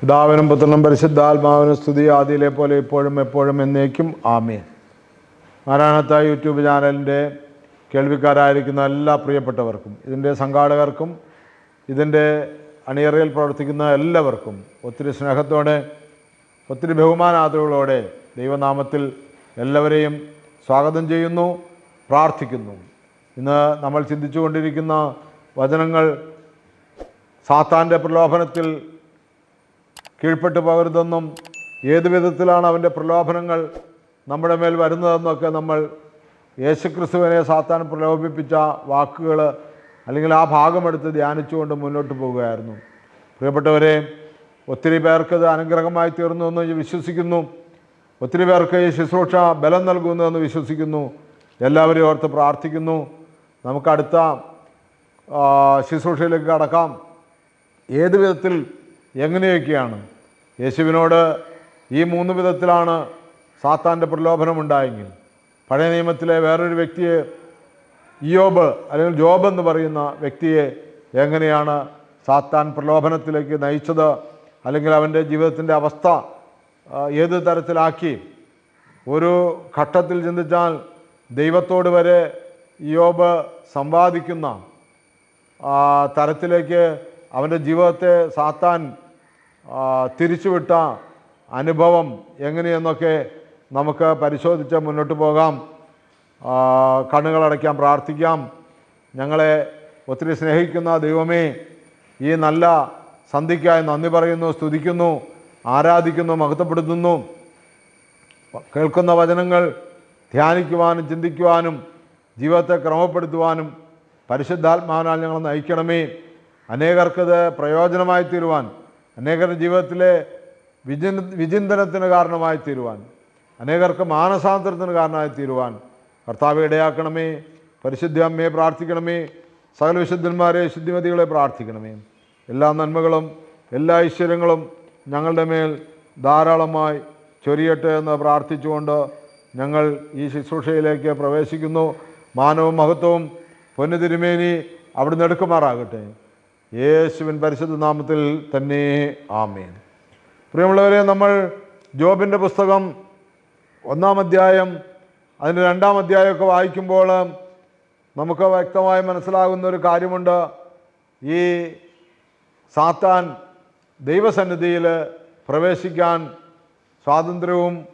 പിതാവിനും പുത്രനും പരിശുദ്ധാത്മാവിനും സ്തുതി ആദിയിലെ പോലെ ഇപ്പോഴും എപ്പോഴും എന്നേക്കും. ആമേൻ. നാരായണത്ത യൂട്യൂബ് ചാനലിന്റെ കേൾവിക്കാരായിരിക്കുന്ന എല്ലാ പ്രിയപ്പെട്ടവർക്കും ഇതിന്റെ സംഘാടകർക്കും ഇതിന്റെ അണിയറയിൽ പ്രവർത്തിക്കുന്ന എല്ലാവർക്കും ഒത്തിരി സ്നേഹത്തോടെ ഒത്തിരി ബഹുമാനാദരവുകളോടെ ദൈവനാമത്തിൽ എല്ലാവരെയും സ്വാഗതം ചെയ്യുന്നു പ്രാർത്ഥിക്കുന്നു. ഇന്ന് നമ്മൾ ചിന്തിച്ചുകൊണ്ടിരിക്കുന്ന വചനങ്ങൾ സാത്താന്റെ പ്രലോഭനത്തിൽ കീഴ്പ്പെട്ടു പോകരുതെന്നും ഏത് വിധത്തിലാണ് അവന്റെ പ്രലോഭനങ്ങൾ നമ്മുടെ മേൽ വരുന്നതെന്നൊക്കെ നമ്മൾ യേശുക്രിസ്തുവിനെ സാത്താൻ പ്രലോഭിപ്പിച്ച വാക്കുകൾ അല്ലെങ്കിൽ ആ ഭാഗമെടുത്ത് ധ്യാനിച്ചുകൊണ്ട് മുന്നോട്ട് പോവുകയായിരുന്നു പ്രിയപ്പെട്ടവരെ ഒത്തിരി പേർക്ക് ഇത് അനുഗ്രഹമായി തീർന്നു എന്ന് വിശ്വസിക്കുന്നു. ഒത്തിരി പേർക്ക് ഈ ശുശ്രൂഷ ബലം നൽകുന്നു എന്ന് വിശ്വസിക്കുന്നു. എല്ലാവരെയും ഓർത്ത് പ്രാർത്ഥിക്കുന്നു. നമുക്കടുത്ത ശുശ്രൂഷയിലേക്ക് കടക്കാം. ഏത് വിധത്തിൽ എങ്ങനെയൊക്കെയാണ്? യേശുവിനോട് ഈ മൂന്ന് വിധത്തിലാണ് സാത്താന്റെ പ്രലോഭനം ഉണ്ടായെങ്കിൽ പഴയ നിയമത്തിലെ വേറൊരു വ്യക്തിയെ ഇയോബ് അല്ലെങ്കിൽ ജോബ് എന്ന് പറയുന്ന വ്യക്തിയെ എങ്ങനെയാണ് സാത്താൻ പ്രലോഭനത്തിലേക്ക് നയിച്ചത്? അല്ലെങ്കിൽ അവന്റെ ജീവിതത്തിന്റെ അവസ്ഥ ഏത് തരത്തിലാക്കി? ഒരു ഘട്ടത്തിൽ ചിന്തിച്ചാൽ ദൈവത്തോട് വരെ യോബ് സംവാദിക്കുന്ന തരത്തിലേക്ക് അവന്റെ ജീവിതത്തെ സാത്താൻ തിരിച്ചുവിട്ട അനുഭവം എങ്ങനെയെന്നൊക്കെ നമുക്ക് പരിശോധിച്ച് മുന്നോട്ട് പോകാം. കണ്ണുകളടയ്ക്കാം പ്രാർത്ഥിക്കാം. ഞങ്ങളെ ഒത്തിരി സ്നേഹിക്കുന്ന ദൈവമേ ഈ നല്ല സന്ധിക്കായി നന്ദി പറയുന്നു സ്തുതിക്കുന്നു ആരാധിക്കുന്നു മഹത്വപ്പെടുത്തുന്നു. കേൾക്കുന്ന വചനങ്ങൾ ധ്യാനിക്കുവാനും ചിന്തിക്കുവാനും ജീവിതത്തെ ക്രമപ്പെടുത്തുവാനും പരിശുദ്ധാത്മാവിനാൽ ഞങ്ങൾ നയിക്കണമേ. അനേകർക്കത് പ്രയോജനമായി തീരുവാൻ അനേകരുടെ ജീവിതത്തിലെ വിചിൻ വിചിന്തനത്തിന് കാരണമായി തീരുവാൻ അനേകർക്ക് മാനസാന്തരത്തിന് കാരണമായി തീരുവാൻ കർത്താവ് ഇടയാക്കണമേ പരിശുദ്ധ അമ്മയെ പ്രാർത്ഥിക്കണമേ സകല വിശുദ്ധന്മാരെ ശുദ്ധിമതികളെ പ്രാർത്ഥിക്കണമേ. എല്ലാ നന്മകളും എല്ലാ ഐശ്വര്യങ്ങളും ഞങ്ങളുടെ മേൽ ധാരാളമായി ചൊരിയട്ടെ എന്ന് പ്രാർത്ഥിച്ചുകൊണ്ട് ഞങ്ങൾ ഈ ശുശ്രൂഷയിലേക്ക് പ്രവേശിക്കുന്നു. മാനവും മഹത്വവും പൊന്നു തിരുമേനി അവിടുന്ന് എടുക്കുമാറാകട്ടെ. യേശുവിൻ പരിശുദ്ധ നാമത്തിൽ തന്നെ ആമേൻ. പ്രിയമുള്ളവരെ നമ്മൾ ജോബിന്റെ പുസ്തകം ഒന്നാം അധ്യായം അതിന്റെ രണ്ടാം അധ്യായമൊക്കെ വായിക്കുമ്പോൾ നമുക്ക് വ്യക്തമായി മനസ്സിലാകുന്ന ഒരു കാര്യമുണ്ട്. ഈ സാത്താൻ ദൈവസന്നിധിയിൽ പ്രവേശിക്കാൻ സ്വാതന്ത്ര്യവും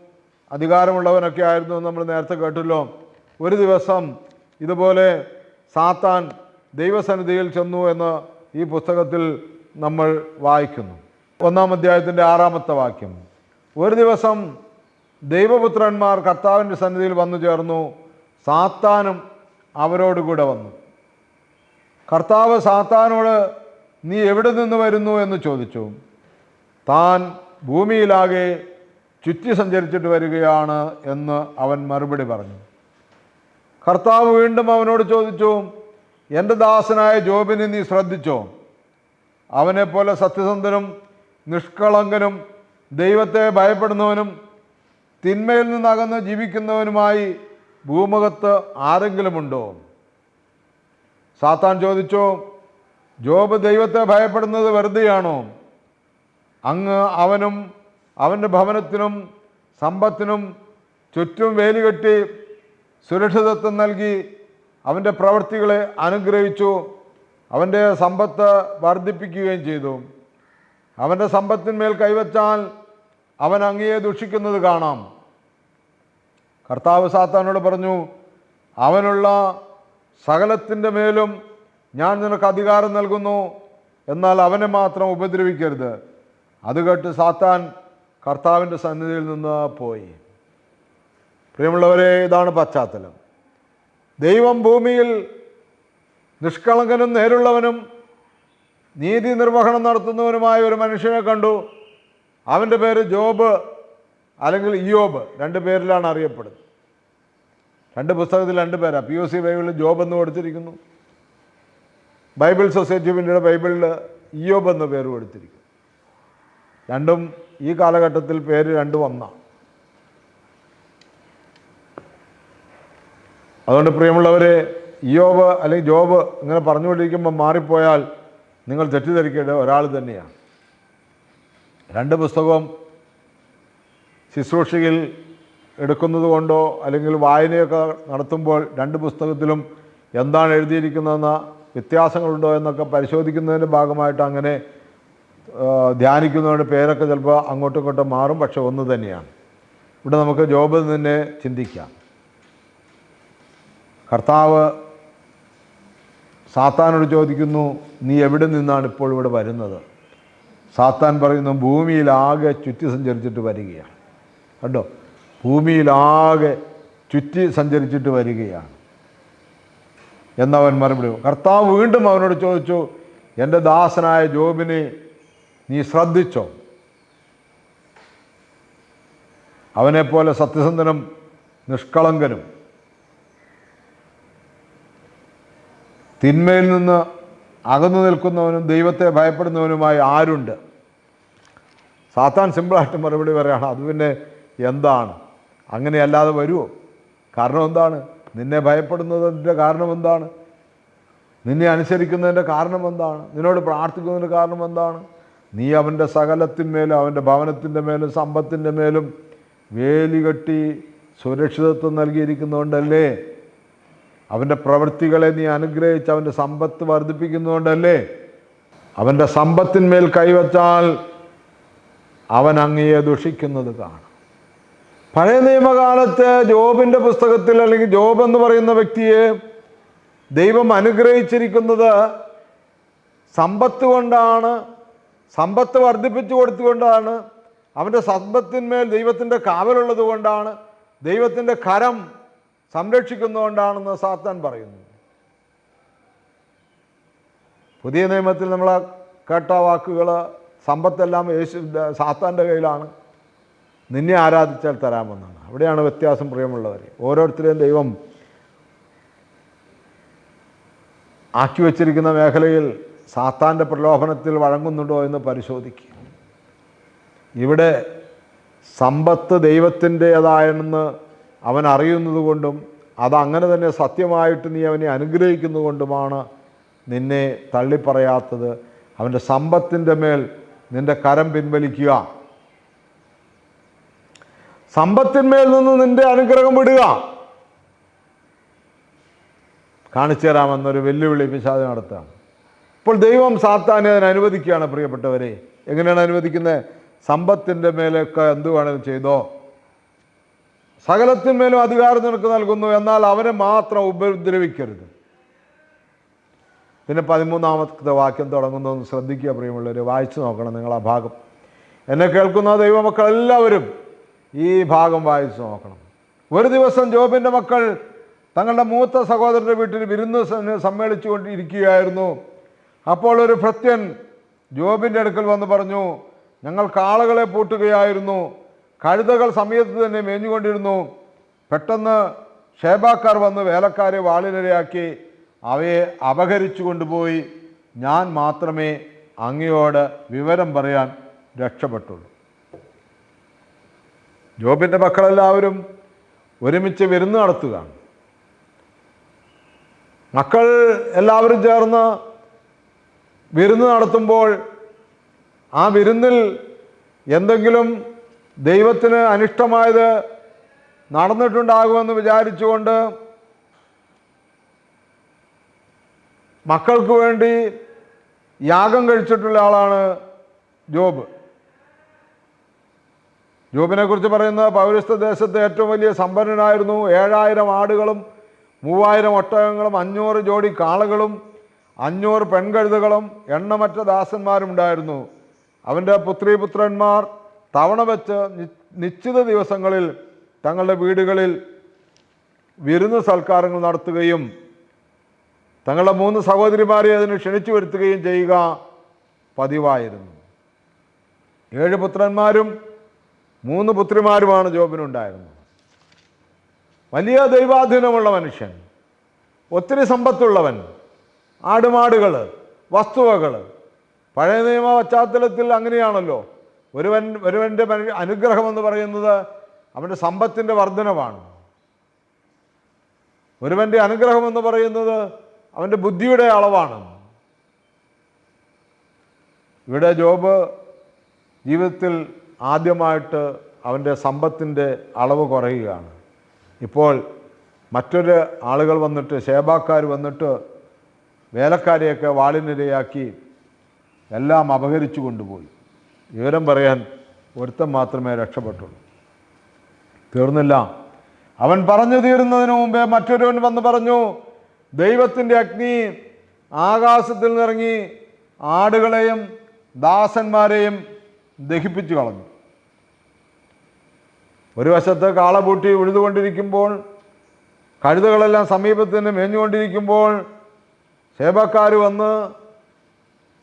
അധികാരമുള്ളവനൊക്കെ ആയിരുന്നു നമ്മൾ നേരത്തെ കേട്ടല്ലോ. ഒരു ദിവസം ഇതുപോലെ സാത്താൻ ദൈവസന്നിധിയിൽ ചെന്നു എന്ന് ഈ പുസ്തകത്തിൽ നമ്മൾ വായിക്കുന്നു. ഒന്നാം അധ്യായത്തിന്റെ ആറാമത്തെ വാക്യം. ഒരു ദിവസം ദൈവപുത്രന്മാർ കർത്താവിന്റെ സന്നിധിയിൽ വന്നു ചേർന്നു. സാത്താനും അവരോടുകൂടെ വന്നു. കർത്താവ് സാത്താനോട് നീ എവിടെ നിന്ന് വരുന്നു? എന്ന് ചോദിച്ചു. താൻ ഭൂമിയിലാകെ ചുറ്റി സഞ്ചരിച്ചിട്ട് വരികയാണ് എന്ന് അവൻ മറുപടി പറഞ്ഞു. കർത്താവ് വീണ്ടും അവനോട് ചോദിച്ചു എന്റെ ദാസനായ ജോബിനെ നീ ശ്രദ്ധിച്ചോ? അവനെപ്പോലെ സത്യസന്ധനും നിഷ്കളങ്കനും ദൈവത്തെ ഭയപ്പെടുന്നവനും തിന്മയിൽ നിന്നകന്ന് ജീവിക്കുന്നവനുമായി ഭൂമുഖത്ത് ആരെങ്കിലുമുണ്ടോ? സാത്താൻ ചോദിച്ചോ ജോബ് ദൈവത്തെ ഭയപ്പെടുന്നത് വെറുതെയാണോ? അങ്ങ് അവനും അവന്റെ ഭവനത്തിനും സമ്പത്തിനും ചുറ്റും വേലി കെട്ടി സുരക്ഷിതത്വം നൽകി അവന്റെ പ്രവൃത്തികളെ അനുഗ്രഹിച്ചു അവന്റെ സമ്പത്ത് വർദ്ധിപ്പിക്കുകയും ചെയ്തു. അവന്റെ സമ്പത്തിന്മേൽ കൈവച്ചാൽ അവൻ അങ്ങയെ ദുഷിക്കുന്നത് കാണാം. കർത്താവ് സാത്താനോട് പറഞ്ഞു അവനുള്ള സകലത്തിന്റെ മേലും ഞാൻ നിനക്ക് അധികാരം നൽകുന്നു എന്നാൽ അവനെ മാത്രം ഉപദ്രവിക്കരുത്. അത് കേട്ട് സാത്താൻ കർത്താവിന്റെ സന്നിധിയിൽ നിന്ന് പോയി. പ്രിയമുള്ളവരെ ഇതാണ് പശ്ചാത്തലം. ദൈവം ഭൂമിയിൽ നിഷ്കളങ്കനും നേരുള്ളവനും നീതി നിർവഹണം നടത്തുന്നവനുമായ ഒരു മനുഷ്യനെ കണ്ടു. അവന്റെ പേര് ജോബ് അല്ലെങ്കിൽ ഇയോബ്. രണ്ട് പേരിലാണ് അറിയപ്പെടുന്നത്. രണ്ട് പുസ്തകത്തിൽ രണ്ട് പേരാണ് പി ഒ സി ബൈബിളിൽ ജോബ് എന്ന് കൊടുത്തിരിക്കുന്നു. ബൈബിൾ സൊസൈറ്റി ഓഫ് ഇന്ത്യയുടെ ബൈബിളിൽ ഇയോബ് എന്ന പേര് കൊടുത്തിരിക്കുന്നു. രണ്ടും ഈ കാലഘട്ടത്തിൽ പേര് രണ്ടും ഒന്നാണ്. അതുകൊണ്ട് പ്രിയമുള്ളവരെ യോബ് അല്ലെങ്കിൽ ജോബ് ഇങ്ങനെ പറഞ്ഞുകൊണ്ടിരിക്കുമ്പോൾ മാറിപ്പോയാൽ നിങ്ങൾ തെറ്റിദ്ധരിക്കേണ്ട ഒരാൾ തന്നെയാണ്. രണ്ട് പുസ്തകവും ശുശ്രൂഷയിൽ എടുക്കുന്നത് കൊണ്ടോ അല്ലെങ്കിൽ വായനയൊക്കെ നടത്തുമ്പോൾ രണ്ട് പുസ്തകത്തിലും എന്താണ് എഴുതിയിരിക്കുന്നതെന്ന വ്യത്യാസങ്ങളുണ്ടോ എന്നൊക്കെ പരിശോധിക്കുന്നതിന്റെ ഭാഗമായിട്ട് അങ്ങനെ ധ്യാനിക്കുന്നവരുടെ പേരൊക്കെ ചിലപ്പോൾ അങ്ങോട്ടും ഇങ്ങോട്ടും മാറും. പക്ഷെ ഒന്ന് തന്നെയാണ്. ഇവിടെ നമുക്ക് ജോബിൽ നിന്ന് ചിന്തിക്കാം. കർത്താവ് സാത്താനോട് ചോദിക്കുന്നു നീ എവിടെ നിന്നാണ് ഇപ്പോൾ ഇവിടെ വരുന്നത്? സാത്താൻ പറയുന്നു ഭൂമിയിലാകെ ചുറ്റി സഞ്ചരിച്ചിട്ട് വരികയാണ്. കണ്ടോ? ഭൂമിയിലാകെ ചുറ്റി സഞ്ചരിച്ചിട്ട് വരികയാണ്. എന്നവൻ മറുപടി. കർത്താവ് വീണ്ടും അവനോട് ചോദിച്ചു എന്റെ ദാസനായ ജോബിനെ നീ ശ്രദ്ധിച്ചോ? അവനെപ്പോലെ സത്യസന്ധനും നിഷ്കളങ്കനും തിന്മയിൽ നിന്ന് അകന്നു നിൽക്കുന്നവനും ദൈവത്തെ ഭയപ്പെടുന്നവനുമായി ആരുണ്ട്? സാത്താൻ സിമ്പിളായിട്ട് മറുപടി പറയുകയാണ് അത് പിന്നെ എന്താണ്? അങ്ങനെയല്ലാതെ വരുമോ കാരണം എന്താണ്? നിന്നെ ഭയപ്പെടുന്നതിന്റെ കാരണം എന്താണ്? നിന്നെ അനുസരിക്കുന്നതിന്റെ കാരണം എന്താണ്? നിന്നോട് പ്രാർത്ഥിക്കുന്നതിന്റെ കാരണം എന്താണ്? നീ അവന്റെ സകലത്തിന്മേലും അവന്റെ ഭവനത്തിന്റെ മേലും സമ്പത്തിന്റെ മേലും വേലി കെട്ടി സുരക്ഷിതത്വം നൽകിയിരിക്കുന്നതുകൊണ്ടല്ലേ അവന്റെ പ്രവൃത്തികളെ നീ അനുഗ്രഹിച്ച് അവന്റെ സമ്പത്ത് വർദ്ധിപ്പിക്കുന്നതുകൊണ്ടല്ലേ? അവന്റെ സമ്പത്തിന്മേൽ കൈവച്ചാൽ അവൻ അങ്ങയെ ദുഷിക്കുന്നത് കാണും. പഴയ നിയമകാലത്ത് ജോബിന്റെ പുസ്തകത്തിൽ അല്ലെങ്കിൽ ജോബ് എന്ന് പറയുന്ന വ്യക്തിയെ ദൈവം അനുഗ്രഹിച്ചിരിക്കുന്നത് സമ്പത്ത് കൊണ്ടാണ് സമ്പത്ത് വർദ്ധിപ്പിച്ചു കൊടുത്തുകൊണ്ടാണ് അവന്റെ സമ്പത്തിന്മേൽ ദൈവത്തിന്റെ കാവലുള്ളത് കൊണ്ടാണ് ദൈവത്തിന്റെ കരം സംരക്ഷിക്കുന്നതുകൊണ്ടാണെന്ന് സാത്താൻ പറയുന്നു. പുതിയ നിയമത്തിൽ നമ്മൾ കേട്ട വാക്കുകൾ സമ്പത്തെല്ലാം യേശു സാത്താന്റെ കയ്യിലാണ്. നിന്നെ ആരാധിച്ചാൽ തരാമെന്നാണ്. അവിടെയാണ് വ്യത്യാസം പ്രിയമുള്ളവർ. ഓരോരുത്തരെയും ദൈവം ആക്കി വച്ചിരിക്കുന്ന മേഖലയിൽ സാത്താന്റെ പ്രലോഭനത്തിൽ വഴങ്ങുന്നുണ്ടോ എന്ന് പരിശോധിക്കുക. ഇവിടെ സമ്പത്ത് ദൈവത്തിന്റേതായെന്ന് അവൻ അറിയുന്നത് കൊണ്ടും അതങ്ങനെ തന്നെ സത്യമായിട്ട് നീ അവനെ അനുഗ്രഹിക്കുന്നതുകൊണ്ടുമാണ് നിന്നെ തള്ളിപ്പറയാത്തത്. അവന്റെ സമ്പത്തിന്റെ മേൽ നിന്റെ കരം പിൻവലിക്കുക. സമ്പത്തിന്മേൽ നിന്ന് നിന്റെ അനുഗ്രഹം വിടുക. കാണിച്ചു തരാമെന്നൊരു വെല്ലുവിളി പിശാദ് നടത്താം ഇപ്പോൾ ദൈവം സാത്താനെ അതിന് അനുവദിക്കുകയാണ് പ്രിയപ്പെട്ടവരെ. എങ്ങനെയാണ് അനുവദിക്കുന്നത്? സമ്പത്തിന്റെ മേലൊക്കെ എന്ത് ചെയ്തോ. സകലത്തിന്മേലും അധികാരം നിനക്ക് നൽകുന്നു എന്നാൽ അവനെ മാത്രം ഉപദ്രവിക്കരുത്. പിന്നെ പതിമൂന്നാമത്തെ വാക്യം തുടങ്ങുന്നു ഒന്ന് ശ്രദ്ധിക്കുക പ്രിയമുള്ളവർ വായിച്ചു നോക്കണം നിങ്ങൾ ആ ഭാഗം. എന്നെ കേൾക്കുന്ന ദൈവമക്കൾ എല്ലാവരും ഈ ഭാഗം വായിച്ചു നോക്കണം. ഒരു ദിവസം ജോബിന്റെ മക്കൾ തങ്ങളുടെ മൂത്ത സഹോദരന്റെ വീട്ടിൽ വിരുന്ന് സമ്മേളിച്ചു കൊണ്ടിരിക്കുകയായിരുന്നു അപ്പോൾ ഒരു ഭൃത്യൻ ജോബിന്റെ അടുക്കൽ വന്ന് പറഞ്ഞു ഞങ്ങൾ കാളകളെ പൂട്ടുകയായിരുന്നു. കഴുതകൾ സമയത്ത് തന്നെ മേഞ്ഞുകൊണ്ടിരുന്നു. പെട്ടെന്ന് ഷേബാക്കാർ വന്ന് വേലക്കാരെ വാളിനിരയാക്കി അവയെ അപഹരിച്ചു കൊണ്ടുപോയി. ഞാൻ മാത്രമേ അങ്ങയോട് വിവരം പറയാൻ രക്ഷപ്പെട്ടുള്ളൂ. ജോബിന്റെ മക്കളെല്ലാവരും ഒരുമിച്ച് വിരുന്ന് നടത്തുകയാണ്. മക്കൾ എല്ലാവരും ചേർന്ന് വിരുന്ന് നടത്തുമ്പോൾ ആ വിരുന്നിൽ എന്തെങ്കിലും ദൈവത്തിന് അനിഷ്ടമായത് നടന്നിട്ടുണ്ടാകുമെന്ന് വിചാരിച്ചുകൊണ്ട് മക്കൾക്ക് വേണ്ടി യാഗം കഴിച്ചിട്ടുള്ള ആളാണ് ജോബ്. ജോബിനെ കുറിച്ച് പറയുന്ന പൗരസ്ത്യ ദേശത്തെ ഏറ്റവും വലിയ സമ്പന്നനായിരുന്നു. ഏഴായിരം ആടുകളും മൂവായിരം ഒട്ടകങ്ങളും അഞ്ഞൂറ് ജോഡി കാളകളും അഞ്ഞൂറ് പെൺകഴുതുകളും എണ്ണമറ്റ ദാസന്മാരും ഉണ്ടായിരുന്നു അവന്റെ പുത്രീപുത്രന്മാർ തവണ വെച്ച് നിശ്ചിത ദിവസങ്ങളിൽ തങ്ങളുടെ വീടുകളിൽ വിരുന്ന് സൽക്കാരങ്ങൾ നടത്തുകയും തങ്ങളുടെ മൂന്ന് സഹോദരിമാരെ അതിന് ക്ഷണിച്ചു വരുത്തുകയും ചെയ്യുക പതിവായിരുന്നു. ഏഴ് പുത്രന്മാരും മൂന്ന് പുത്രിമാരുമാണ് ജോബിനുണ്ടായിരുന്നത്. വലിയ ദൈവാധീനമുള്ള മനുഷ്യൻ ഒത്തിരി സമ്പത്തുള്ളവൻ ആടുമാടുകൾ വസ്തുവകൾ പഴയ നിയമ പശ്ചാത്തലത്തിൽ അങ്ങനെയാണല്ലോ. ഒരുവൻ ഒരുവന്റെ അനുഗ്രഹം എന്ന് പറയുന്നത് അവന്റെ സമ്പത്തിന്റെ വർധനവാണ്. ഒരുവന്റെ അനുഗ്രഹം എന്ന് പറയുന്നത് അവന്റെ ബുദ്ധിയുടെ അളവാണ്. ഇവിടെ ജോബ് ജീവിതത്തിൽ ആദ്യമായിട്ട് അവന്റെ സമ്പത്തിന്റെ അളവ് കുറയുകയാണ്. ഇപ്പോൾ മറ്റൊരു ആളുകൾ വന്നിട്ട് ശേബാക്കാർ വന്നിട്ട് വേലക്കാരെയൊക്കെ വാളിനിരയാക്കി എല്ലാം അപഹരിച്ചു കൊണ്ടുപോയി. വിവരം പറയാൻ ഒരുത്തൻ മാത്രമേ രക്ഷപ്പെട്ടുള്ളൂ. തീർന്നില്ല. അവൻ പറഞ്ഞു തീരുന്നതിന് മുമ്പേ മറ്റൊരുവൻ വന്ന് പറഞ്ഞു ദൈവത്തിന്റെ അഗ്നി ആകാശത്തിൽ നിറങ്ങി ആടുകളെയും ദാസന്മാരെയും ദഹിപ്പിച്ചു കളഞ്ഞു. ഒരു വശത്ത് കാളപൂട്ടി ഉഴുതുകൊണ്ടിരിക്കുമ്പോൾ കഴുതകളെല്ലാം സമീപത്തിന് മേഞ്ഞുകൊണ്ടിരിക്കുമ്പോൾ സേവക്കാർ വന്ന്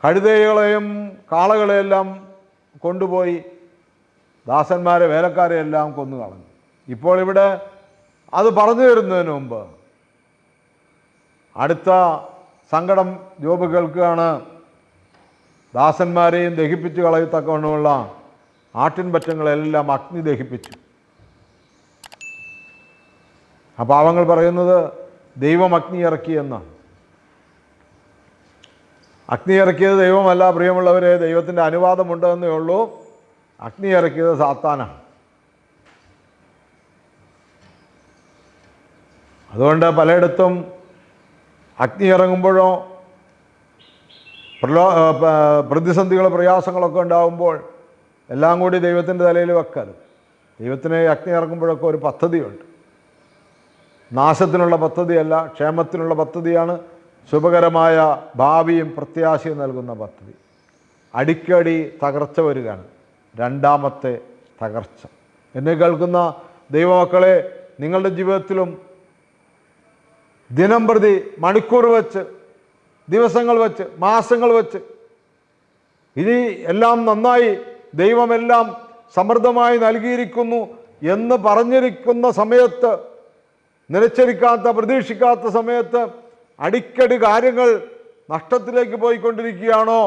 കഴുതകളെയും കാളകളെയെല്ലാം കൊണ്ടുപോയി ദാസന്മാരെ വേലക്കാരെ എല്ലാം കൊന്നു കളഞ്ഞു. ഇപ്പോൾ ഇവിടെ അത് പറഞ്ഞു തരുന്നതിന് മുമ്പ് അടുത്ത സങ്കടം ജോബ് കേൾക്കുകയാണ് ദാസന്മാരെയും ദഹിപ്പിച്ച് കളയത്തക്കവണ്ണമുള്ള ആട്ടിൻപറ്റങ്ങളെല്ലാം അഗ്നി ദഹിപ്പിച്ചു. ആ പാവങ്ങൾ പറയുന്നത് ദൈവം അഗ്നി ഇറക്കിയെന്നാണ് അഗ്നി ഇറക്കിയത് ദൈവമല്ല പ്രിയമുള്ളവരെ ദൈവത്തിന്റെ അനുവാദമുണ്ടെന്നേ ഉള്ളൂ. അഗ്നി ഇറക്കിയത് സാത്താനാണ്. അതുകൊണ്ട് പലയിടത്തും അഗ്നി ഇറങ്ങുമ്പോഴോ പ്രലോ പ്രതിസന്ധികൾ പ്രയാസങ്ങളൊക്കെ ഉണ്ടാകുമ്പോൾ എല്ലാം കൂടി ദൈവത്തിന്റെ തലയിൽ വെക്കരുത്. ദൈവത്തിന് അഗ്നി ഇറങ്ങുമ്പോഴൊക്കെ ഒരു പദ്ധതിയുണ്ട്. നാശത്തിനുള്ള പദ്ധതിയല്ല ക്ഷേമത്തിനുള്ള പദ്ധതിയാണ് ശുഭകരമായ ഭാവിയും പ്രത്യാശയും നൽകുന്ന പദ്ധതി. അടിക്കടി തകർച്ച വരികയാണ്. രണ്ടാമത്തെ തകർച്ച. എന്നെ കേൾക്കുന്ന ദൈവമക്കളെ നിങ്ങളുടെ ജീവിതത്തിലും ദിനം പ്രതി മണിക്കൂർ വെച്ച് ദിവസങ്ങൾ വെച്ച് മാസങ്ങൾ വെച്ച് ഇനി എല്ലാം നന്നായി ദൈവമെല്ലാം സമൃദ്ധമായി നൽകിയിരിക്കുന്നു എന്ന് പറഞ്ഞിരിക്കുന്ന സമയത്ത് നിലച്ചരിക്കാത്ത പ്രതീക്ഷിക്കാത്ത സമയത്ത് അടിക്കടി കാര്യങ്ങൾ നഷ്ടത്തിലേക്ക് പോയിക്കൊണ്ടിരിക്കുകയാണോ?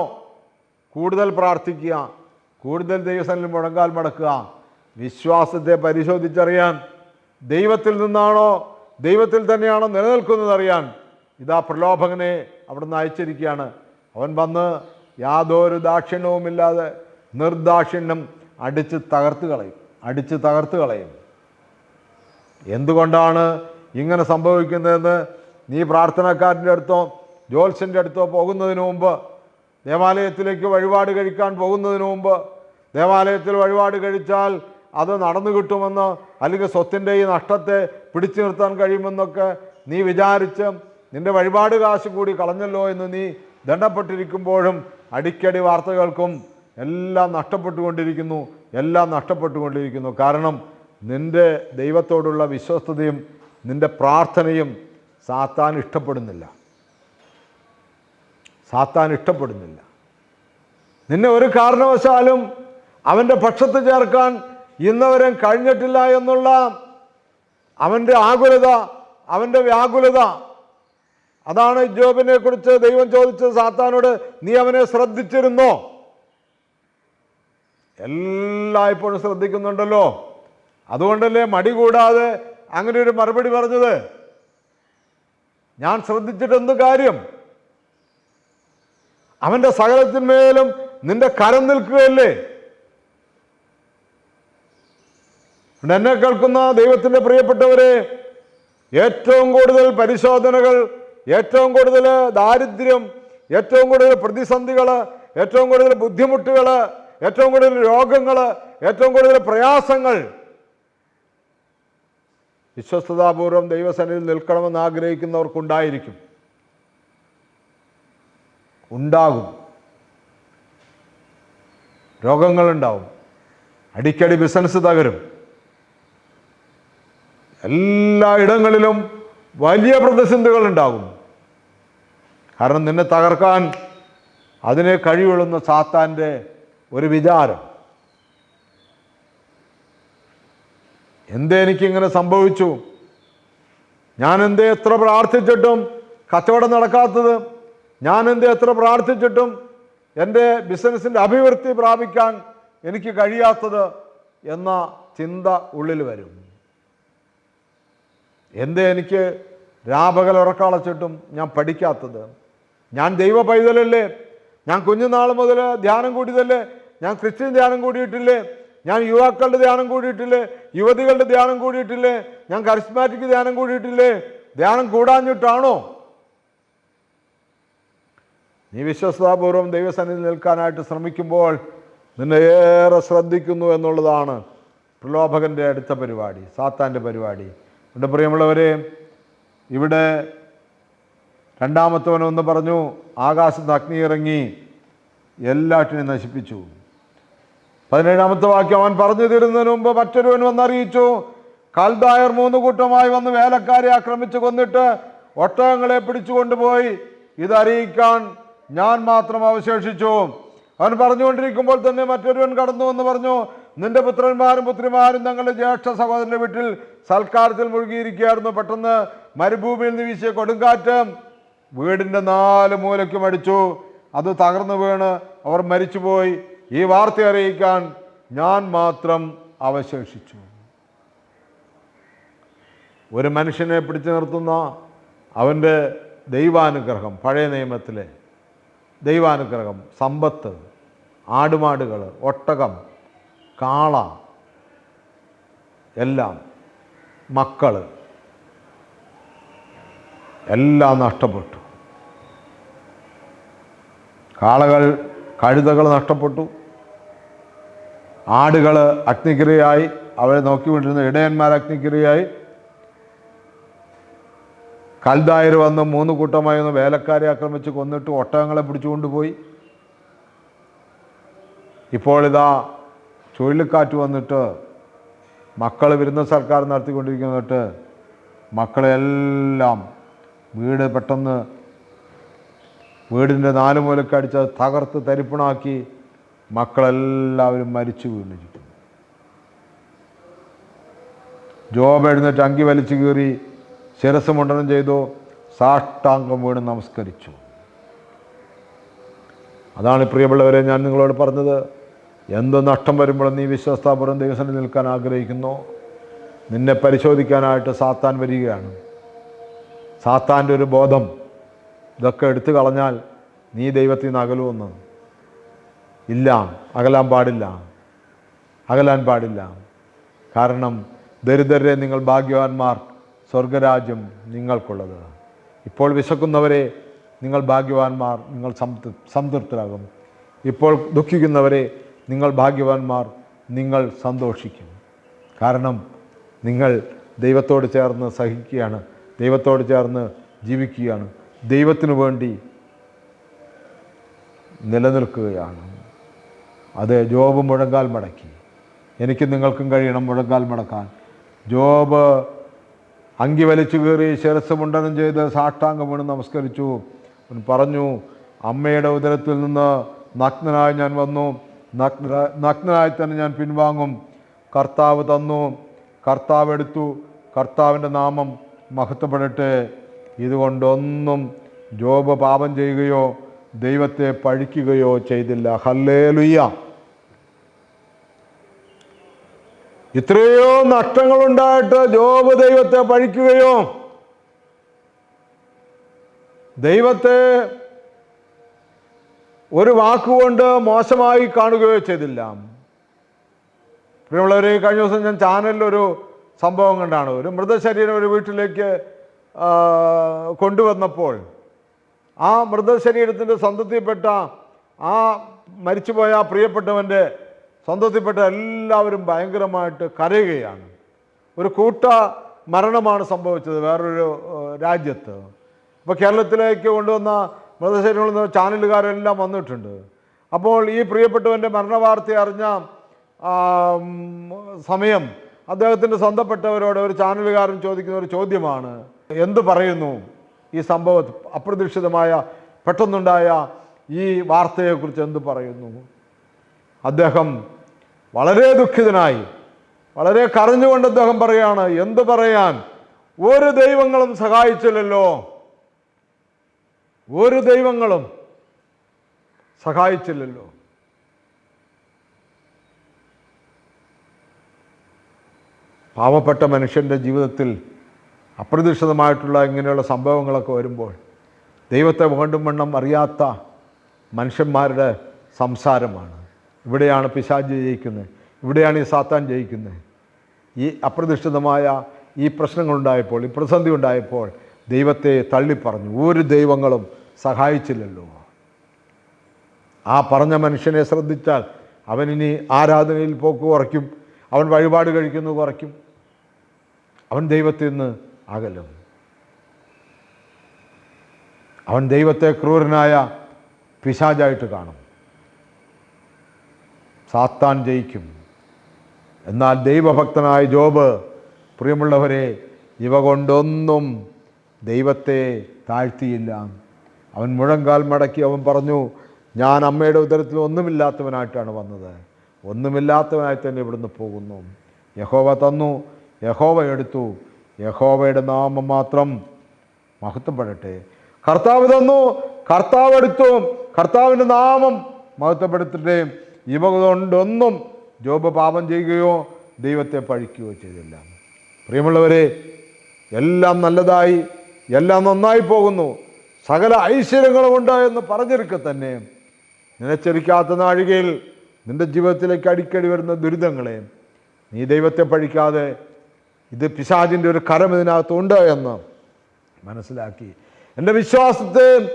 കൂടുതൽ പ്രാർത്ഥിക്കുക കൂടുതൽ ദൈവസനിൽ മുഴങ്കാൽ മടക്കുക വിശ്വാസത്തെ പരിശോധിച്ചറിയാൻ ദൈവത്തിൽ നിന്നാണോ ദൈവത്തിൽ തന്നെയാണോ നിലനിൽക്കുന്നതറിയാൻ ഇതാ പ്രലോഭകനെ അവിടുന്ന് അയച്ചിരിക്കുകയാണ്. അവൻ വന്ന് യാതൊരു ദാക്ഷിണ്യവുമില്ലാതെ നിർദാക്ഷിണ്യം അടിച്ച് തകർത്ത് കളയും അടിച്ച് തകർത്ത് കളയും. എന്തുകൊണ്ടാണ് ഇങ്ങനെ സംഭവിക്കുന്നതെന്ന് നീ പ്രാർത്ഥനക്കാരന്റെ അടുത്തോ ജോത്സ്യന്റെ അടുത്തോ പോകുന്നതിന് മുമ്പ് ദേവാലയത്തിലേക്ക് വഴിപാട് കഴിക്കാൻ പോകുന്നതിന് മുമ്പ് ദേവാലയത്തിൽ വഴിപാട് കഴിച്ചാൽ അത് നടന്നു കിട്ടുമെന്ന് അല്ലെങ്കിൽ സ്വത്തിന്റെ ഈ നഷ്ടത്തെ പിടിച്ചു നിർത്താൻ കഴിയുമെന്നൊക്കെ നീ വിചാരിച്ച് നിന്റെ വഴിപാട് കാശ് കൂടി കളഞ്ഞല്ലോ എന്ന് നീ ദണ്ഡപ്പെട്ടിരിക്കുമ്പോഴും അടിക്കടി വാർത്തകൾക്കും എല്ലാം നഷ്ടപ്പെട്ടുകൊണ്ടിരിക്കുന്നു എല്ലാം നഷ്ടപ്പെട്ടുകൊണ്ടിരിക്കുന്നു. കാരണം നിന്റെ ദൈവത്തോടുള്ള വിശ്വസ്തതയും നിന്റെ പ്രാർത്ഥനയും സാത്താൻ ഇഷ്ടപ്പെടുന്നില്ല. സാത്താൻ ഇഷ്ടപ്പെടുന്നില്ല. നിന്നെ ഒരു കാരണവശാലും അവന്റെ പക്ഷത്ത് ചേർക്കാൻ ഇന്നവരെ കഴിഞ്ഞിട്ടില്ല എന്നുള്ള അവന്റെ ആകുലത അവന്റെ വ്യാകുലത. അതാണ് ജോബിനെ കുറിച്ച് ദൈവം ചോദിച്ചത് സാത്താനോട് നീ അവനെ ശ്രദ്ധിച്ചിരുന്നോ? എല്ലായ്പ്പോഴും ശ്രദ്ധിക്കുന്നുണ്ടല്ലോ. അതുകൊണ്ടല്ലേ മടി കൂടാതെ അങ്ങനെ ഒരു മറുപടി പറഞ്ഞത്? ഞാൻ ശ്രദ്ധിച്ചിട്ടെന്ത് കാര്യം? അവന്റെ സകലത്തിന്മേലും നിന്റെ കരം നിൽക്കുകയല്ലേ? എന്നെ കേൾക്കുന്ന ദൈവത്തിന്റെ പ്രിയപ്പെട്ടവരെ ഏറ്റവും കൂടുതൽ പരിശോധനകൾ ഏറ്റവും കൂടുതൽ ദാരിദ്ര്യം ഏറ്റവും കൂടുതൽ പ്രതിസന്ധികൾ ഏറ്റവും കൂടുതൽ ബുദ്ധിമുട്ടുകൾ ഏറ്റവും കൂടുതൽ രോഗങ്ങൾ ഏറ്റവും കൂടുതൽ പ്രയാസങ്ങൾ വിശ്വസ്തതാപൂർവം ദൈവസനയിൽ നിൽക്കണമെന്ന് ആഗ്രഹിക്കുന്നവർക്കുണ്ടായിരിക്കും. ഉണ്ടാകും. രോഗങ്ങളുണ്ടാവും. അടിക്കടി ബിസിനസ് തകരും. എല്ലായിടങ്ങളിലും വലിയ പ്രതിസന്ധികൾ ഉണ്ടാകും കാരണം നിന്നെ തകർക്കാൻ അതിനെ കഴിവുള്ളുന്ന സാത്താന്റെ ഒരു വിചാരം. എന്തേ എനിക്കിങ്ങനെ സംഭവിച്ചു? ഞാൻ എന്തേ എത്ര പ്രാർത്ഥിച്ചിട്ടും കച്ചവടം നടക്കാത്തത്? ഞാൻ എന്തേ എത്ര പ്രാർത്ഥിച്ചിട്ടും എന്റെ ബിസിനസ്സിന്റെ അഭിവൃദ്ധി പ്രാപിക്കാൻ എനിക്ക് കഴിയാത്തത് എന്ന ചിന്ത ഉള്ളിൽ വരും. എന്തേ എനിക്ക് രാപകൽ ഉറക്കളച്ചിട്ടും ഞാൻ പഠിക്കാത്തത്? ഞാൻ ദൈവ പൈതലല്ലേ? ഞാൻ കുഞ്ഞുനാൾ മുതൽ ധ്യാനം കൂടിയതല്ലേ? ഞാൻ ക്രിസ്ത്യൻ ധ്യാനം കൂടിയിട്ടില്ലേ? ഞാൻ യുവാക്കളുടെ ധ്യാനം കൂടിയിട്ടില്ലേ? യുവതികളുടെ ധ്യാനം കൂടിയിട്ടില്ലേ? ഞാൻ കരിസ്മാറ്റിക് ധ്യാനം കൂടിയിട്ടില്ലേ? ധ്യാനം കൂടാഞ്ഞിട്ടാണോ? നീ വിശ്വസതാപൂർവം ദൈവസന്നിധി നിൽക്കാനായിട്ട് ശ്രമിക്കുമ്പോൾ നിന്നെ ഏറെ ശ്രദ്ധിക്കുന്നു എന്നുള്ളതാണ് പ്രലോഭകന്റെ അടുത്ത പരിപാടി സാത്താന്റെ പരിപാടി. എന്റെ പ്രിയമുള്ളവരെ ഇവിടെ രണ്ടാമത്തവനൊന്ന് പറഞ്ഞു ആകാശത്ത് അഗ്നി ഇറങ്ങി എല്ലാറ്റിനെയും നശിപ്പിച്ചു. പതിനേഴാമത്തെ വാക്യം അവൻ പറഞ്ഞു തീരുന്നതിന് മുമ്പ് മറ്റൊരുവൻ വന്നറിയിച്ചു കാൽദായർ മൂന്ന് കൂട്ടമായി വന്ന് വേലക്കാരെ ആക്രമിച്ചു കൊന്നിട്ട് ഒട്ടകങ്ങളെ പിടിച്ചുകൊണ്ടുപോയി. ഇതറിയിക്കാൻ ഞാൻ മാത്രം അവശേഷിച്ചു. അവൻ പറഞ്ഞുകൊണ്ടിരിക്കുമ്പോൾ തന്നെ മറ്റൊരുവൻ കടന്നു എന്ന് പറഞ്ഞു നിന്റെ പുത്രന്മാരും പുത്രിമാരും തങ്ങളുടെ ജ്യേഷ്ഠ സഹോദരന്റെ വീട്ടിൽ സൽക്കാരത്തിൽ മുഴുകിയിരിക്കുകയായിരുന്നു. പെട്ടെന്ന് മരുഭൂമിയിൽ നിന്ന് വീശിയ കൊടുങ്കാറ്റ് വീടിന്റെ നാല് മൂലയ്ക്കും അടിച്ചു. അത് തകർന്നു വീണ് അവർ മരിച്ചുപോയി. ഈ വാർത്ത അറിയിക്കാൻ ഞാൻ മാത്രം അവശേഷിച്ചു. ഒരു മനുഷ്യനെ പിടിച്ചു നിർത്തുന്ന അവന്റെ ദൈവാനുഗ്രഹം പഴയ നിയമത്തിലെ ദൈവാനുഗ്രഹം സമ്പത്ത് ആടുമാടുകൾ ഒട്ടകം കാള എല്ലാം മക്കൾ എല്ലാം നഷ്ടപ്പെട്ടു. കാളകൾ കഴുതകൾ നഷ്ടപ്പെട്ടു. ആടുകൾ അഗ്നിക്കിരയായി അവരെ നോക്കിക്കൊണ്ടിരുന്ന ഇടയന്മാർ അഗ്നിക്കിരയായി കൽദായർ വന്ന് മൂന്ന് കൂട്ടമായി ഒന്ന് വേലക്കാരെ ആക്രമിച്ച് കൊന്നിട്ട് ഒട്ടകങ്ങളെ പിടിച്ചുകൊണ്ടുപോയി ഇപ്പോൾ ചുഴലിക്കാറ്റ് വന്നിട്ട് മക്കൾ വിരുന്ന സർക്കാർ നടത്തിക്കൊണ്ടിരിക്കുന്നിട്ട് മക്കളെല്ലാം വീട് പെട്ടെന്ന് വീടിന്റെ നാല് മൂലക്കടിച്ച് തകർത്ത് തരിപ്പണാക്കി മക്കളെല്ലാവരും മരിച്ചു വീണിരിക്കുന്നു ജോബ് എഴുന്നേറ്റ് അങ്കി വലിച്ചു കീറി ശിരസ് മുണ്ടനം ചെയ്തു സാഷ്ടാംഗം വീണ് നമസ്കരിച്ചു. അതാണ് പ്രിയമുള്ളവരെ ഞാൻ നിങ്ങളോട് പറഞ്ഞത്. എന്ത് നഷ്ടം വരുമ്പോഴും നീ വിശ്വസ്താപുരം ദിവസം നിൽക്കാൻ ആഗ്രഹിക്കുന്നു. നിന്നെ പരിശോധിക്കാനായിട്ട് സാത്താൻ വരികയാണ്. സാത്താന്റെ ഒരു ബോധം ഇതൊക്കെ എടുത്തു കളഞ്ഞാൽ നീ ദൈവത്തിൽ നിന്ന് അകലുമെന്ന് ഇല്ല അകലാൻ പാടില്ല. അകലാൻ പാടില്ല. കാരണം ദരിദ്രരെ നിങ്ങൾ ഭാഗ്യവാന്മാർ സ്വർഗരാജ്യം നിങ്ങൾക്കുള്ളത്. ഇപ്പോൾ വിശക്കുന്നവരെ നിങ്ങൾ ഭാഗ്യവാന്മാർ നിങ്ങൾ സംതൃ സംതൃപ്തരാകും. ഇപ്പോൾ ദുഃഖിക്കുന്നവരെ നിങ്ങൾ ഭാഗ്യവാന്മാർ നിങ്ങൾ സന്തോഷിക്കും. കാരണം നിങ്ങൾ ദൈവത്തോട് ചേർന്ന് സഹിക്കുകയാണ് ദൈവത്തോട് ചേർന്ന് ജീവിക്കുകയാണ്. ദൈവത്തിനു വേണ്ടി നിലനിൽക്കുകയാണ്. അത് ജോബ് മുഴങ്കാൽ മടക്കി. എനിക്ക് നിങ്ങൾക്കും കഴിയണം മുഴങ്കാൽ മടക്കാൻ. ജോബ് അങ്കി വലിച്ചു കയറി ശിരസ് മുണ്ടനം ചെയ്ത് സാഷ്ടാംഗം വീണ് നമസ്കരിച്ചു. പറഞ്ഞു അമ്മയുടെ ഉദരത്തിൽ നിന്ന് നഗ്നനായി ഞാൻ വന്നു. നഗ്ന നഗ്നനായി തന്നെ ഞാൻ പിൻവാങ്ങും. കർത്താവ് തന്നു. കർത്താവ് എടുത്തു. കർത്താവിന്റെ നാമം മഹത്വപ്പെടട്ടെ. ഇതുകൊണ്ടൊന്നും ജോബ് പാപം ചെയ്യുകയോ ദൈവത്തെ പഴിക്കുകയോ ചെയ്തില്ല. ഹല്ലേലുയ്യ ഇത്രയോ നഷ്ടങ്ങളുണ്ടായിട്ട് ജോബ് ദൈവത്തെ പഴിക്കുകയോ ദൈവത്തെ ഒരു വാക്കുകൊണ്ട് മോശമായി കാണുകയോ ചെയ്തില്ല. പ്രിയമുള്ളവരെ കഴിഞ്ഞ ദിവസം ഞാൻ ചാനലിൽ ഒരു സംഭവം കണ്ടാണ്. ഒരു മൃതശരീരം ഒരു വീട്ടിലേക്ക് കൊണ്ടുവന്നപ്പോൾ ആ മൃതശരീരത്തിന്റെ സന്തതിപ്പെട്ട ആ മരിച്ചുപോയ ആ പ്രിയപ്പെട്ടവന്റെ സ്വന്തത്തിൽപ്പെട്ട എല്ലാവരും ഭയങ്കരമായിട്ട് കരയുകയാണ്. ഒരു കൂട്ട മരണമാണ് സംഭവിച്ചത് വേറൊരു രാജ്യത്ത്. അപ്പോൾ കേരളത്തിലേക്ക് കൊണ്ടുവന്ന മൃതശരീരങ്ങളിൽ നിന്ന് ചാനലുകാരെല്ലാം വന്നിട്ടുണ്ട്. അപ്പോൾ ഈ പ്രിയപ്പെട്ടവന്റെ മരണവാർത്ത അറിഞ്ഞ സമയം അദ്ദേഹത്തിന്റെ സ്വന്തപ്പെട്ടവരോട് ഒരു ചാനലുകാരൻ ചോദിക്കുന്ന ഒരു ചോദ്യമാണ്. എന്ത് പറയുന്നു? ഈ സംഭവ അപ്രതീക്ഷിതമായ പെട്ടെന്നുണ്ടായ ഈ വാർത്തയെക്കുറിച്ച് എന്ത് പറയുന്നു? അദ്ദേഹം വളരെ ദുഃഖിതനായി വളരെ കരഞ്ഞുകൊണ്ട് അദ്ദേഹം പറയാണ് എന്തു പറയാൻ? ഒരു ദൈവങ്ങളും സഹായിച്ചില്ലല്ലോ. ഒരു ദൈവങ്ങളും സഹായിച്ചില്ലല്ലോ. പാവപ്പെട്ട മനുഷ്യന്റെ ജീവിതത്തിൽ അപ്രതീക്ഷിതമായിട്ടുള്ള ഇങ്ങനെയുള്ള സംഭവങ്ങളൊക്കെ വരുമ്പോൾ ദൈവത്തെ വേണ്ടും വണ്ണം അറിയാത്ത മനുഷ്യന്മാരുടെ സംസാരമാണ്. ഇവിടെയാണ് പിശാജ് ജയിക്കുന്നത്. ഇവിടെയാണ് ഈ സാത്താൻ ജയിക്കുന്നത്. ഈ അപ്രതിഷ്ഠിതമായ ഈ പ്രശ്നങ്ങളുണ്ടായപ്പോൾ ഈ പ്രതിസന്ധി ഉണ്ടായപ്പോൾ ദൈവത്തെ തള്ളിപ്പറഞ്ഞു. ഒരു ദൈവങ്ങളും സഹായിച്ചില്ലല്ലോ. ആ പറഞ്ഞ മനുഷ്യനെ ശ്രദ്ധിച്ചാൽ അവനിനി ആരാധനയിൽ പോക്ക് കുറയ്ക്കും. അവൻ വഴിപാട് കഴിക്കുന്നു കുറയ്ക്കും. അവൻ ദൈവത്തിൽ നിന്ന് അകലും അവൻ ദൈവത്തെ ക്രൂരനായ പിശാചായിട്ട് കാണും. സാത്താൻ ജയിക്കും. എന്നാൽ ദൈവഭക്തനായ ജോബ് പ്രിയമുള്ളവരെ ഇവ കൊണ്ടൊന്നും ദൈവത്തെ താഴ്ത്തിയില്ല. അവൻ മുഴങ്കാൽ മടക്കി അവൻ പറഞ്ഞു ഞാൻ അമ്മയുടെ ഉദരത്തിൽ ഒന്നുമില്ലാത്തവനായിട്ടാണ് വന്നത്. ഒന്നുമില്ലാത്തവനായി തന്നെ ഇവിടുന്ന് പോകുന്നു. യഹോവ തന്നു യഹോവ എടുത്തു. യഹോവയുടെ നാമം മാത്രം മഹത്വപ്പെടട്ടെ. കർത്താവ് തന്നു. കർത്താവ് എടുത്തു. കർത്താവിന്റെ നാമം മഹത്വപ്പെടുത്തട്ടെ. ഇവ കൊണ്ടൊന്നും ജോബ് പാപം ചെയ്യുകയോ ദൈവത്തെ പഴിക്കുകയോ ചെയ്തില്ല. പ്രിയമുള്ളവരെ എല്ലാം നല്ലതായി എല്ലാം നന്നായി പോകുന്നു. സകല ഐശ്വര്യങ്ങളുമുണ്ട് എന്ന് പറഞ്ഞിരിക്കെ തന്നെ. നിലച്ചരിക്കാത്ത നാഴികയിൽ നിന്റെ ജീവിതത്തിലേക്ക് അടിക്കടി വരുന്ന ദുരിതങ്ങളെ നീ ദൈവത്തെ പഴിക്കാതെ ഇത് പിശാചിന്റെ ഒരു കരം ഇതിനകത്തുണ്ട് എന്ന് മനസ്സിലാക്കി. എന്റെ വിശ്വാസത്തെ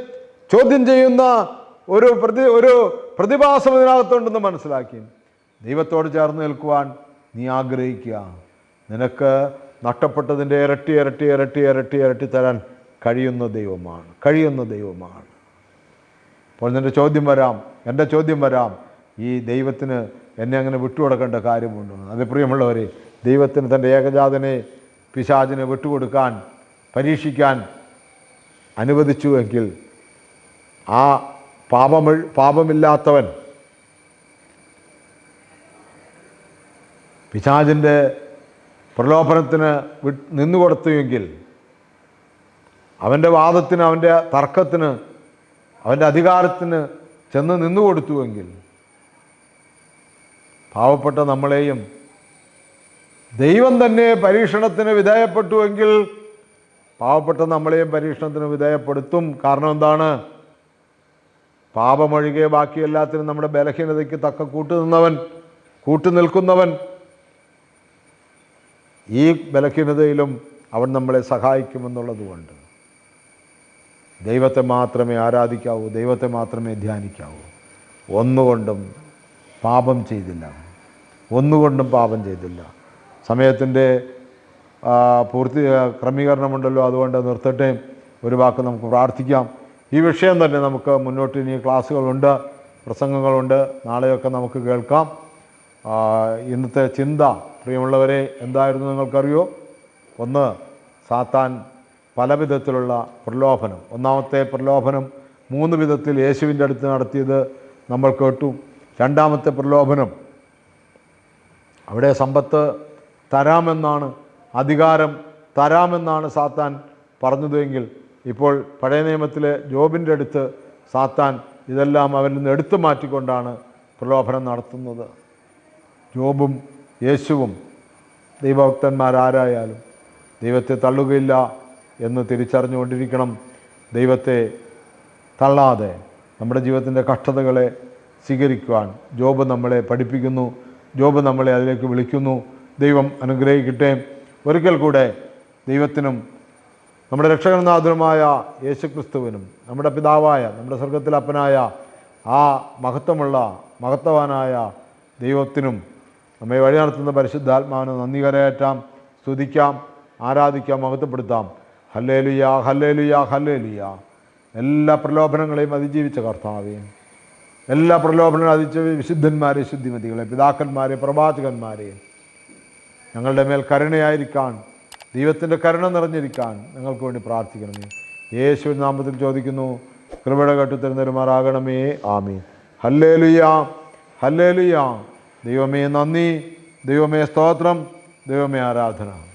ചോദ്യം ചെയ്യുന്ന ഒരു പ്രതി ഒരു പ്രതിഭാസം ഇതിനകത്തുണ്ടെന്ന് മനസ്സിലാക്കി. ദൈവത്തോട് ചേർന്ന് നിൽക്കുവാൻ നീ ആഗ്രഹിക്കുക. നിനക്ക് നഷ്ടപ്പെട്ടതിന്റെ ഇരട്ടി ഇരട്ടി ഇരട്ടി ഇരട്ടി ഇരട്ടി തരാൻ കഴിയുന്ന ദൈവമാണ്. കഴിയുന്ന ദൈവമാണ്. അപ്പോൾ നിന്റെ ചോദ്യം വരാം. എന്റെ ചോദ്യം വരാം. ഈ ദൈവത്തിന് എന്നെ അങ്ങനെ വിട്ടുകൊടുക്കേണ്ട കാര്യമുണ്ടോ? അത് പ്രിയമുള്ളവരെ ദൈവത്തിന് തന്റെ ഏകജാതനെ പിശാചിനെ വിട്ടുകൊടുക്കാൻ പരീക്ഷിക്കാൻ അനുവദിച്ചുവെങ്കിൽ ആ പാപമ പാപമില്ലാത്തവൻ പിശാചിന്റെ പ്രലോഭനത്തിന് വി നിന്നുകൊടുത്തുവെങ്കിൽ അവന്റെ വാദത്തിന് അവന്റെ തർക്കത്തിന് അവന്റെ അധികാരത്തിന് ചെന്ന് നിന്നുകൊടുത്തുവെങ്കിൽ പാവപ്പെട്ട നമ്മളെയും ദൈവം തന്നെ പരീക്ഷണത്തിന് വിധേയപ്പെട്ടുവെങ്കിൽ പാവപ്പെട്ട നമ്മളെയും പരീക്ഷണത്തിന് വിധേയപ്പെടുത്തും. കാരണം എന്താണ്? പാപമൊഴികെ ബാക്കി എല്ലാത്തിനും നമ്മുടെ ബലഹീനതയ്ക്ക് തക്ക കൂട്ടുനിന്നവൻ കൂട്ടുനിൽക്കുന്നവൻ ഈ ബലഹീനതയിലും അവൻ നമ്മളെ സഹായിക്കുമെന്നുള്ളതുകൊണ്ട് ദൈവത്തെ മാത്രമേ ആരാധിക്കാവൂ ദൈവത്തെ മാത്രമേ ധ്യാനിക്കാവൂ. ഒന്നുകൊണ്ടും പാപം ചെയ്തില്ല. ഒന്നുകൊണ്ടും പാപം ചെയ്തില്ല. സമയത്തിന്റെ പൂർത്തി ക്രമീകരണമുണ്ടല്ലോ അതുകൊണ്ട് നിർത്തട്ടെ. ഒരു വാക്ക് നമുക്ക് പ്രാർത്ഥിക്കാം. ഈ വിഷയം തന്നെ നമുക്ക് മുന്നോട്ട് ഇനി ക്ലാസ്സുകളുണ്ട് പ്രസംഗങ്ങളുണ്ട്. നാളെയൊക്കെ നമുക്ക് കേൾക്കാം. ഇന്നത്തെ ചിന്ത പ്രിയമുള്ളവരെ എന്തായിരുന്നു നിങ്ങൾക്കറിയോ? ഒന്ന് സാത്താൻ പല വിധത്തിലുള്ള പ്രലോഭനം. ഒന്നാമത്തെ പ്രലോഭനം മൂന്ന് വിധത്തിൽ യേശുവിന്റെ അടുത്ത് നടത്തിയത് നമ്മൾ കേട്ടു. രണ്ടാമത്തെ പ്രലോഭനം അവിടെ സമ്പത്ത് തരാമെന്നാണ് അധികാരം തരാമെന്നാണ് സാത്താൻ പറഞ്ഞതെങ്കിൽ ഇപ്പോൾ പഴയ നിയമത്തിലെ ജോബിന്റെ അടുത്ത് സാത്താൻ ഇതെല്ലാം അവരിൽ നിന്ന് എടുത്തു മാറ്റിക്കൊണ്ടാണ് പ്രലോഭനം നടത്തുന്നത്. ജോബും യേശുവും ദൈവഭക്തന്മാരാരായാലും ദൈവത്തെ തള്ളുകയില്ല എന്ന് തിരിച്ചറിഞ്ഞുകൊണ്ടിരിക്കണം. ദൈവത്തെ തള്ളാതെ നമ്മുടെ ജീവിതത്തിന്റെ കഷ്ടതകളെ സ്വീകരിക്കുവാൻ ജോബ് നമ്മളെ പഠിപ്പിക്കുന്നു. ജോബ് നമ്മളെ അതിലേക്ക് വിളിക്കുന്നു. ദൈവം അനുഗ്രഹിക്കട്ടെ. ഒരിക്കൽ കൂടെ ദൈവത്തിനും നമ്മുടെ രക്ഷകനാഥനുമായ യേശുക്രിസ്തുവിനും നമ്മുടെ പിതാവായ നമ്മുടെ സ്വർഗത്തിലെ അപ്പനായ ആ മഹത്വമുള്ള മഹത്വവാനായ ദൈവത്തിനും നമ്മെ വഴി നടത്തുന്ന പരിശുദ്ധാത്മാവിന് നന്ദി കരയേറ്റാം സ്തുതിക്കാം ആരാധിക്കാം മഹത്വപ്പെടുത്താം. Hallelujah hallelujah hallelujah. എല്ലാ പ്രലോഭനങ്ങളെയും അതിജീവിച്ച കർത്താവേയും എല്ലാ പ്രലോഭനങ്ങളും അതിജീവി വിശുദ്ധന്മാരെ ശുദ്ധിമതികളെ പിതാക്കന്മാരെ പ്രവാചകന്മാരെയും ഞങ്ങളുടെ മേൽ കരുണയായിരിക്കാൻ ദൈവത്തിന്റെ കരുണ നിറഞ്ഞിരിക്കാൻ ഞങ്ങൾക്ക് വേണ്ടി പ്രാർത്ഥിക്കണമേ. യേശു നാമത്തിൽ ചോദിക്കുന്നു കൃപയുടെ കെട്ടു തരുന്നവരുമാറാകണമേ ആമേ ഹല്ലേലുയ ഹല്ലേലുയ. ദൈവമേ നന്ദി ദൈവമേ സ്തോത്രം ദൈവമേ ആരാധന.